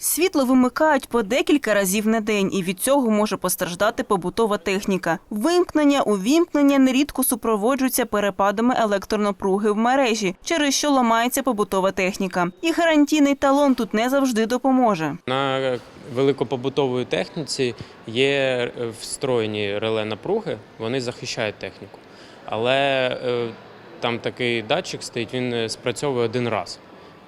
Світло вимикають по декілька разів на день, і від цього може постраждати побутова техніка. Вимкнення, увімкнення нерідко супроводжуються перепадами електронапруги в мережі, через що ламається побутова техніка. І гарантійний талон тут не завжди допоможе. На великопобутовій техніці є встроєні реле напруги, вони захищають техніку. Але е, там такий датчик стоїть, він е, спрацьовує один раз.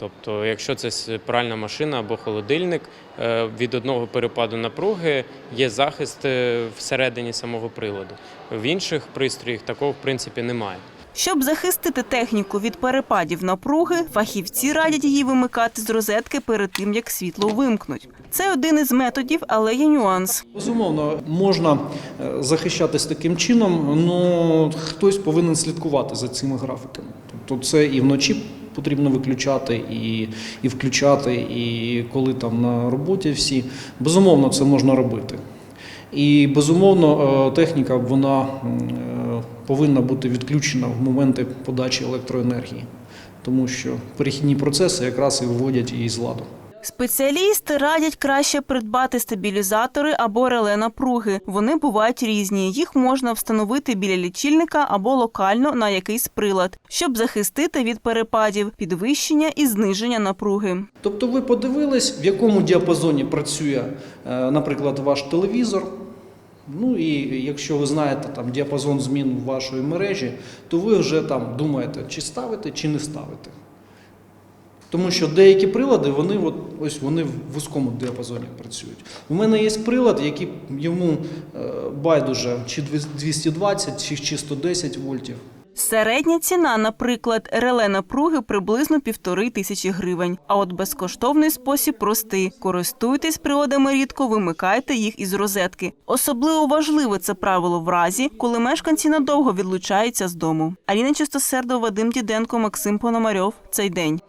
Тобто, якщо це пральна машина або холодильник, е, від одного перепаду напруги є захист е, всередині самого приладу. В інших пристроях такого в принципі немає. Щоб захистити техніку від перепадів напруги, фахівці радять її вимикати з розетки перед тим, як світло вимкнуть. Це один із методів, але є нюанс. Безумовно, можна е, захищатись таким чином, але хтось повинен слідкувати за цими графіками. Тобто це і вночі потрібно виключати, і, і включати, і коли там на роботі всі. Безумовно, це можна робити. І безумовно, е, техніка вона е, повинна бути відключена в моменти подачі електроенергії, тому що перехідні процеси якраз і виводять її з ладу. Спеціалісти радять краще придбати стабілізатори або реле напруги. Вони бувають різні. Їх можна встановити біля лічильника або локально на якийсь прилад, щоб захистити від перепадів, підвищення і зниження напруги. Тобто ви подивились, в якому діапазоні працює, е, наприклад, ваш телевізор. Ну і якщо ви знаєте там діапазон змін вашої мережі, то ви вже там думаєте, чи ставити, чи не ставити. Тому що деякі прилади, вони от, ось вони в вузькому діапазоні працюють. У мене є прилад, який йому е, байдуже чи 220, чи, чи 110 вольтів. Середня ціна, наприклад, реле напруги приблизно півтори тисячі гривень. А от безкоштовний спосіб простий: користуйтесь приладами рідко, вимикайте їх із розетки. Особливо важливе це правило в разі, коли мешканці надовго відлучаються з дому. Аліна Чистосердова, Вадим Діденко, Максим Пономарьов. Цей день.